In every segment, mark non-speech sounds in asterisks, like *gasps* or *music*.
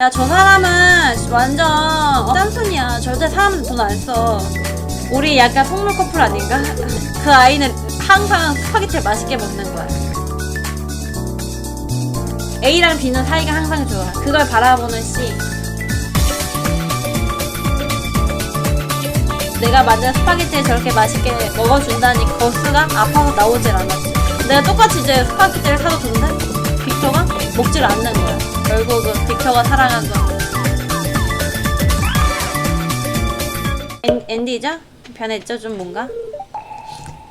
야, 저 사람은 완전 어, 짠순이야. 절대 사람한테 돈안 써. 우리 약간 속물 커플 아닌가? *laughs* 그 아이는 항상 스파게티를 맛있게 먹는 거야. A랑 B는 사이가 항상 좋아. 그걸 바라보는 C. 내가 만든 스파게티를 저렇게 맛있게 먹어준다니 거스가 아파서 나오질 않았지. 내가 똑같이 이제 스파게티를 사다 줬는데 빅터가 먹질 않는 거야. 결국은 빅터가 사랑한 거. 엔, 앤디죠? 변했죠? 좀 뭔가?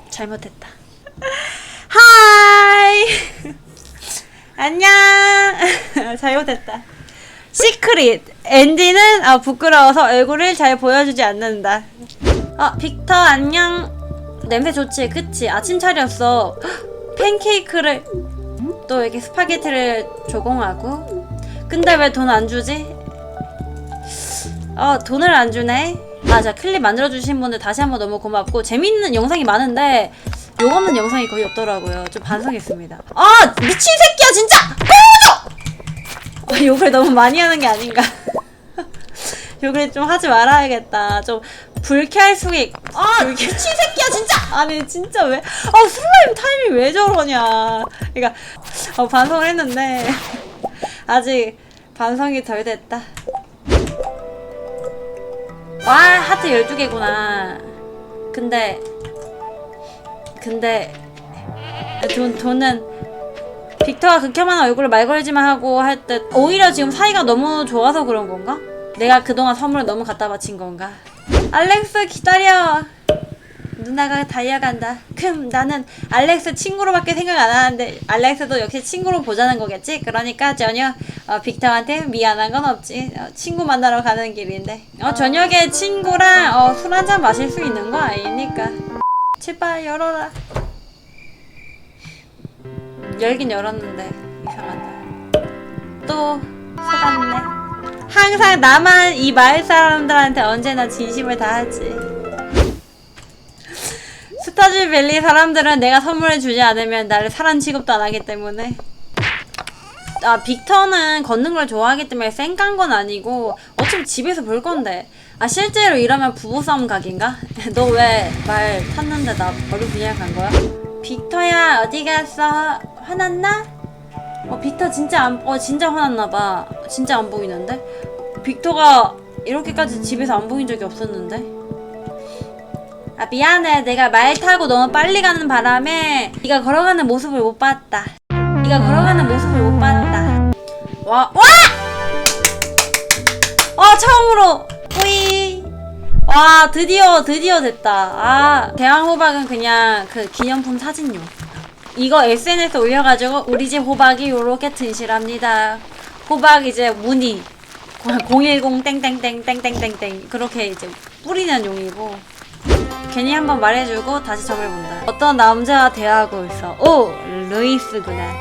잘못했다. *laughs* 하이! *laughs* 안녕! *laughs* 잘못했다. 시크릿! 앤디는 아, 부끄러워서 얼굴을 잘 보여주지 않는다. 아, 빅터 안녕. 냄새 좋지? 그치? 아침 차렸어. 헉, *gasps* 팬케이크를 또 이렇게 스파게티를 조공하고. 근데 왜 돈 안 주지? 어, 돈을 안 주네. 아, 자, 클립 만들어주신 분들 다시 한번 너무 고맙고, 재밌는 영상이 많은데, 욕 없는 영상이 거의 없더라고요. 좀 반성했습니다. 아, 미친 새끼야, 진짜! 꺼져! 어, 욕을 너무 많이 하는 게 아닌가. *laughs* 욕을 좀 하지 말아야겠다. 좀 불쾌할 수가 있... 아, 미친 새끼야, 진짜! 아니, 진짜 왜, 아, 슬라임 타임이 왜 저러냐. 그니까, 어, 반성을 했는데, 아직 반성이 덜 됐다. 와 하트 12개구나 근데 근데 돈, 돈은 빅터가 극혐한 얼굴을 말 걸지만 하고 할 때 오히려 지금 사이가 너무 좋아서 그런 건가? 내가 그동안 선물을 너무 갖다 바친 건가? 알렉스 기다려 누나가 달려간다. 큼 나는 알렉스 친구로밖에 생각 안 하는데 알렉스도 역시 친구로 보자는 거겠지? 그러니까 전혀 어, 빅터한테 미안한 건 없지. 어, 친구 만나러 가는 길인데. 어, 저녁에 친구랑 어, 술 한잔 마실 수 있는 거 아니니까? 제발 열어라. 열긴 열었는데 이상하다. 또 속았네. 항상 나만 이 마을 사람들한테 언제나 진심을 다하지 스타즈 밸리 사람들은 내가 선물을 주지 않으면 나를 사람 취급도 안 하기 때문에 아 빅터는 걷는 걸 좋아하기 때문에 쌩깐 건 아니고 어차피 집에서 볼 건데 아 실제로 이러면 부부싸움 각인가? *laughs* 너 왜 말 탔는데 나 버리고 그냥 간 거야? 빅터야 어디 갔어? 화났나? 어 빅터 진짜 안, 어 진짜 화났나 봐 진짜 안 보이는데? 빅터가 이렇게까지 집에서 안 보인 적이 없었는데 아 미안해. 내가 말 타고 너무 빨리 가는 바람에 네가 걸어가는 모습을 못 봤다. 네가 걸어가는 모습을 못 봤다. 와 와! 와 처음으로. 뿌이. 와 드디어 드디어 됐다. 아 대왕 호박은 그냥 그 기념품 사진용 이거 SNS에 올려가지고 우리 집 호박이 요렇게 튼실합니다. 호박 이제 무늬. 010 땡땡땡 땡땡땡땡. 그렇게 이제 뿌리는 용이고 괜히 한번 말해주고 다시 점을 본다. 어떤 남자와 대화하고 있어. 오, 루이스구나.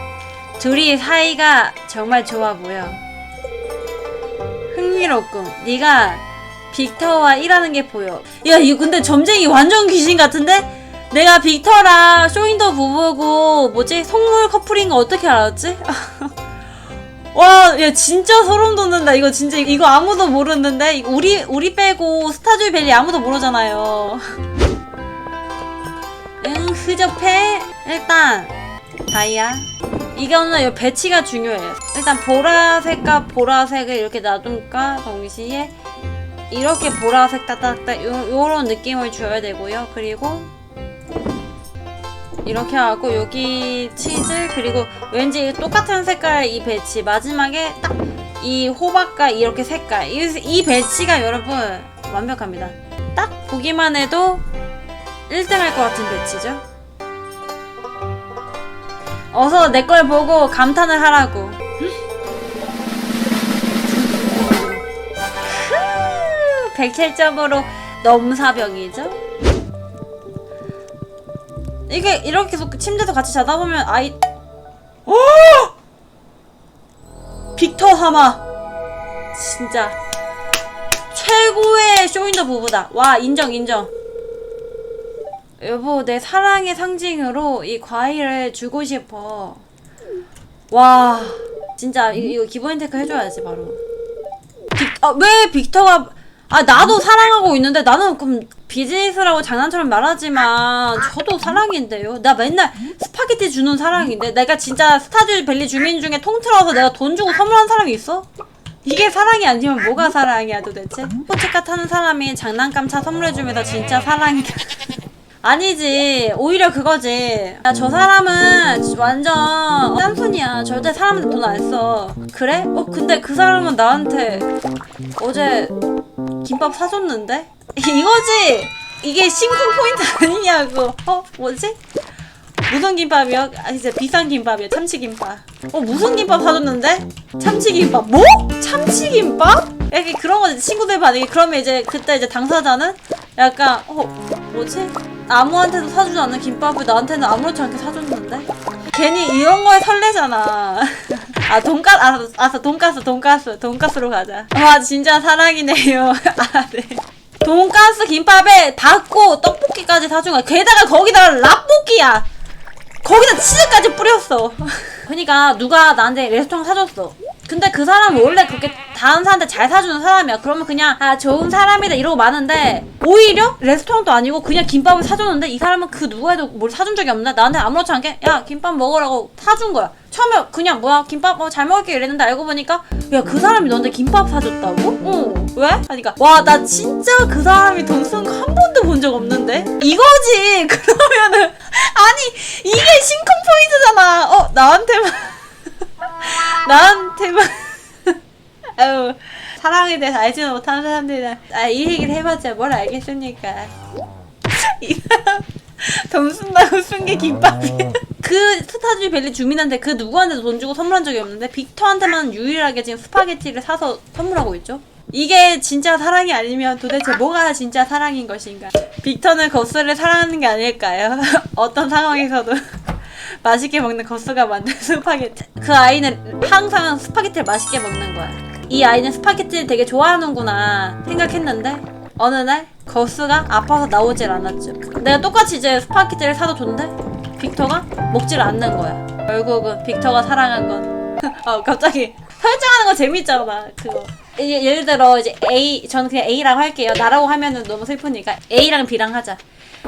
둘이 사이가 정말 좋아 보여. 흥미롭군. 네가 빅터와 일하는 게 보여. 야, 이거 근데 점쟁이 완전 귀신 같은데? 내가 빅터랑 쇼윈도 부부고 뭐지? 속물 커플인 거 어떻게 알았지? *laughs* 와, 야 진짜 소름 돋는다. 이거 진짜 이거 아무도 모르는데 우리 우리 빼고 스타즈 밸리 아무도 모르잖아요. 응, 흐접해. 일단 다이아. 이거는 요 배치가 중요해요. 일단 보라색과 보라색을 이렇게 놔둘까 동시에 이렇게 보라색 따닥따 요 요런 느낌을 줘야 되고요. 그리고 이렇게 하고 여기 치즈 그리고 왠지 똑같은 색깔 이 배치 마지막에 딱 이 호박과 이렇게 색깔. 이, 이 배치가 여러분 완벽합니다. 딱 보기만 해도 1등 할 것 같은 배치죠? 어서 내 걸 보고 감탄을 하라고. 107점으로 넘사벽이죠 이게 이렇게 계속 침대에서 같이 자다 보면 아이. 오! 빅터 하마. 진짜. 최고의 쇼윈도 부부다. 와 인정 인정. 여보 내 사랑의 상징으로 이 과일을 주고 싶어. 와 진짜 이- 이거 기본 혜택 해줘야지 바로. 빅, 아, 왜 빅터가 아 나도 사랑하고 있는데 나는 그럼 비즈니스라고 장난처럼 말하지만 저도 사랑인데요. 나 맨날 스파게티 주는 사랑인데 내가 진짜 스타즈 밸리 주민 중에 통틀어서 내가 돈 주고 선물한 사람이 있어? 이게 사랑이 아니면 뭐가 사랑이야 도대체? 스포츠카 타는 사람이 장난감 차 선물해주면서 진짜 사랑이 *laughs* 아니지 오히려 그거지 야, 저 사람은 완전 딴순이야 절대 사람한테 돈 안 써 그래? 어 근데 그 사람은 나한테 어제 김밥 사줬는데? 이거지? 이게 심쿵 포인트 아니냐고. 어? 뭐지? 무슨 김밥이요? 아 이제 비싼 김밥이요. 참치김밥. 어 무슨 김밥 사줬는데? 참치김밥. 뭐? 참치김밥? 약간 그런 거지. 친구들 반응이. 그러면 이제 그때 이제 당사자는 약간 어 뭐지? 아무한테도 사주지 않는 김밥을 나한테는 아무렇지 않게 사줬는데? 괜히 이런 거에 설레잖아. *laughs* 아 돈가 알았어 알았어 돈가스 돈가스 돈가스로 가자. 와 진짜 사랑이네요. *laughs* 아 네 돈가스 김밥에 닭고 떡볶이까지 사준 거야 게다가 거기다가 라볶이야 거기다 치즈까지 뿌렸어. *laughs* 그러니까 누가 나한테 레스토랑 사줬어. 근데 그 사람은 원래 그렇게 다른 사람한테 잘 사주는 사람이야. 그러면 그냥 아 좋은 사람이다 이러고 마는데 오히려 레스토랑도 아니고 그냥 김밥을 사줬는데 이 사람은 그 누구에도 뭘 사준 적이 없나? 나한테 아무렇지 않게 야 김밥 먹으라고 사준 거야. 처음에 그냥 뭐야 김밥 어, 잘 먹을게 이랬는데 알고 보니까 야 그 사람이 너한테 김밥 사줬다고? 어 왜? 하니까 와 나 진짜 그 사람이 돈 쓴 거 한 번도 본 적 없는데 이거지 *laughs* 그러면은 아니 이게 심쿵 포인트잖아 어 나한테만 나한테만 *laughs* 아유 사랑에 대해서 알지도 못하는 사람들이랑 아이 얘기를 해봤자 뭘 알겠습니까? *laughs* 이 사람 돈 쓴다고 쓴 게 김밥이야. 그 스타즈 밸리 주민한테 그 누구한테도 돈 주고 선물한 적이 없는데 빅터한테만 유일하게 지금 스파게티를 사서 선물하고 있죠? 이게 진짜 사랑이 아니면 도대체 뭐가 진짜 사랑인 것인가? 빅터는 거스를 사랑하는 게 아닐까요? *laughs* 어떤 상황에서도 맛있게 먹는 거스가 만든 스파게티. 그 아이는 항상 스파게티를 맛있게 먹는 거야. 이 아이는 스파게티를 되게 좋아하는구나 생각했는데 어느 날 거스가 아파서 나오질 않았죠. 내가 똑같이 이제 스파게티를 사다 줬는데 빅터가 먹질 않는 거야. 결국은 빅터가 사랑한 건. 어 *laughs* 갑자기 설정하는 거 재밌잖아 그거. 예- 예를 들어 이제 A 저는 그냥 A라고 할게요. 나라고 하면은 너무 슬프니까 A랑 B랑 하자.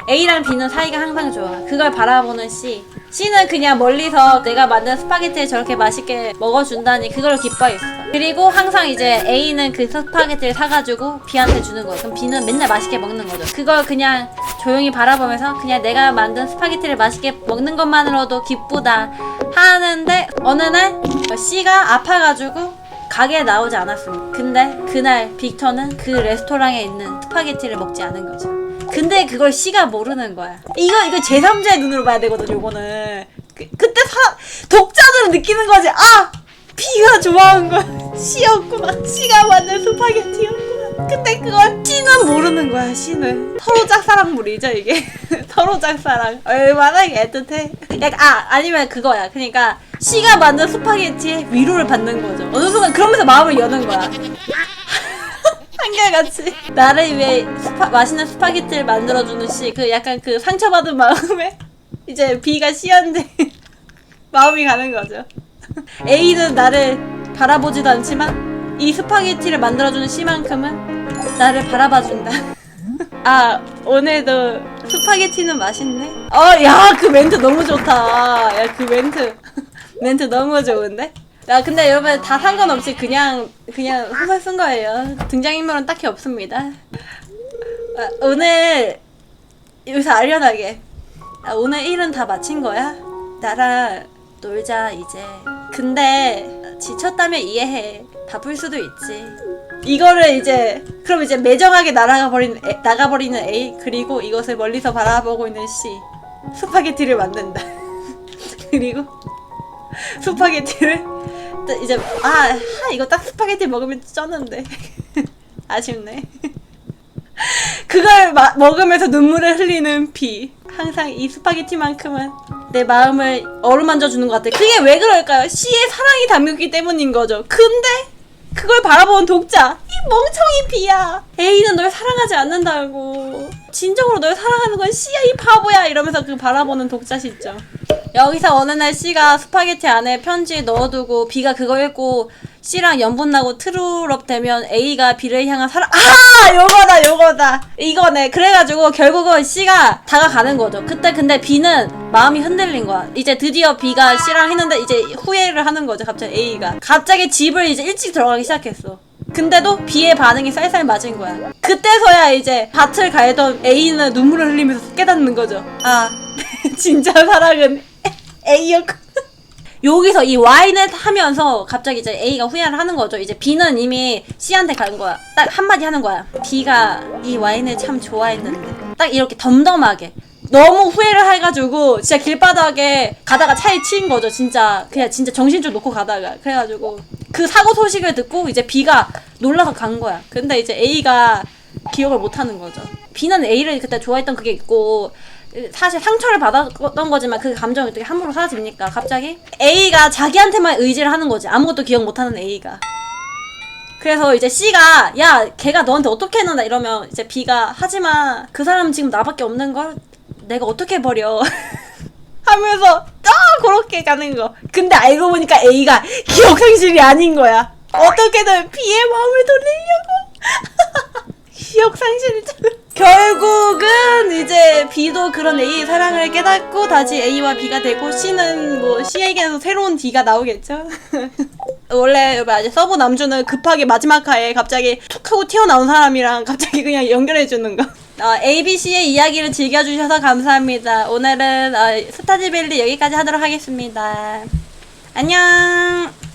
A랑 B는 사이가 항상 좋아. 그걸 바라보는 C. C는 그냥 멀리서 내가 만든 스파게티를 저렇게 맛있게 먹어준다니 그걸 기뻐했어. 그리고 항상 이제 A는 그 스파게티를 사가지고 B한테 주는 거야. 그럼 B는 맨날 맛있게 먹는 거죠. 그걸 그냥 조용히 바라보면서 그냥 내가 만든 스파게티를 맛있게 먹는 것만으로도 기쁘다 하는데 어느 날 C가 아파가지고 가게에 나오지 않았습니다. 근데 그날 빅터는 그 레스토랑에 있는 스파게티를 먹지 않은 거죠. 근데 그걸 씨가 모르는 거야. 이거 이거 제3자의 눈으로 봐야 되거든. 요거는 그, 그때 사 독자들은 느끼는 거지. 아 비가 좋아한 거야. 씨였구나. 씨가 만든 스파게티였구나. 근데 그걸 씨는 모르는 거야. 씨는 서로 짝사랑물이죠 이게. *laughs* 서로 짝사랑. 얼마나 애틋해. 약간 아 아니면 그거야. 그러니까 씨가 만든 스파게티에 위로를 받는 거죠. 어느 순간 그러면서 마음을 여는 거야. 한결같이 나를 위해 스파, 맛있는 스파게티를 만들어주는 씨 그 약간 그 상처받은 마음에 *laughs* 이제 B가 C한테 *laughs* 마음이 가는 거죠. *laughs* A는 나를 바라보지도 않지만 이 스파게티를 만들어주는 C만큼은 나를 바라봐준다. 아 오늘도 스파게티는 맛있네? 어야 그 멘트 너무 좋다. 야 그 멘트. 멘트 너무 좋은데? 야 근데 여러분 다 상관없이 그냥 그냥 소설 쓴 거예요. 등장인물은 딱히 없습니다. 아, 오늘 여기서 아련하게. 아, 오늘 일은 다 마친 거야? 나랑 놀자 이제. 근데 지쳤다면 이해해. 바쁠 수도 있지. 이거를 이제 그럼 이제 매정하게 날아가 버리는 애, 나가 버리는 A 그리고 이것을 멀리서 바라보고 있는 C. 스파게티를 만든다. *laughs* 그리고 스파게티를 또 이제 아, 하, 이거 딱 스파게티 먹으면 쩌는데. *laughs* 아쉽네. *laughs* 그걸 마, 먹으면서 눈물을 흘리는 비. 항상 이 스파게티만큼은 내 마음을 어루만져 주는 것 같아. 그게 왜 그럴까요? 씨의 사랑이 담겼기 때문인 거죠. 근데 그걸 바라보는 독자 이 멍청이 비야. A는 널 사랑하지 않는다고. 진정으로 널 사랑하는 건 씨야 이 바보야. 이러면서 그 바라보는 독자 시점 여기서 어느 날 C가 스파게티 안에 편지 넣어두고 B가 그거 읽고 C랑 연분 나고 트루럽 되면 A가 B를 향한 사랑. 아 요거다 요거다. 이거네. 그래가지고 결국은 C가 다가가는 거죠. 그때 근데 B는 마음이 흔들린 거야. 이제 드디어 B가 C랑 했는데 이제 후회를 하는 거죠 갑자기 A가. 갑자기 집을 이제 일찍 들어가기 시작했어. 근데도 B의 반응이 쌀쌀 맞은 거야. 그때서야 이제 밭을 갈던 A는 눈물을 흘리면서 깨닫는 거죠. 아 *laughs* 진짜 사랑은 A였고 *laughs* 여기서 이 Y는 하면서 갑자기 이제 A가 후회를 하는 거죠. 이제 B는 이미 C한테 간 거야. 딱 한마디 하는 거야. B가 이 Y를 참 좋아했는데. 딱 이렇게 덤덤하게. 너무 후회를 해가지고 진짜 길바닥에 가다가 차에 치인 거죠. 진짜 그냥 진짜 정신 좀 놓고 가다가 그래가지고 그 사고 소식을 듣고 이제 B가 놀라서 간 거야. 근데 이제 A가 기억을 못 하는 거죠. B는 A를 그때 좋아했던 그게 있고 사실 상처를 받았던 거지만 그 감정이 어떻게 함부로 사라집니까? 갑자기? A가 자기한테만 의지를 하는 거지. 아무것도 기억 못하는 A가. 그래서 이제 C가 야 걔가 너한테 어떻게 했는다 이러면 이제 B가 하지만 그 사람 지금 나밖에 없는 걸 내가 어떻게 버려? *laughs* 하면서 아 그렇게 가는 거. 근데 알고 보니까 A가 기억 상실이 아닌 거야. 어떻게든 B의 마음을 돌리려고. *laughs* 기억 상실이 결국은 이제 B도 그런 A의 사랑을 깨닫고 다시 A와 B가 되고 C는 뭐 C에게서 새로운 D가 나오겠죠. *laughs* 원래 맞아 서브 남주는 급하게 마지막 화에 갑자기 툭 하고 튀어나온 사람이랑 갑자기 그냥 연결해주는 거. *laughs* 어, ABC의 이야기를 즐겨주셔서 감사합니다. 오늘은 어, 스타즈밸리 여기까지 하도록 하겠습니다. 안녕.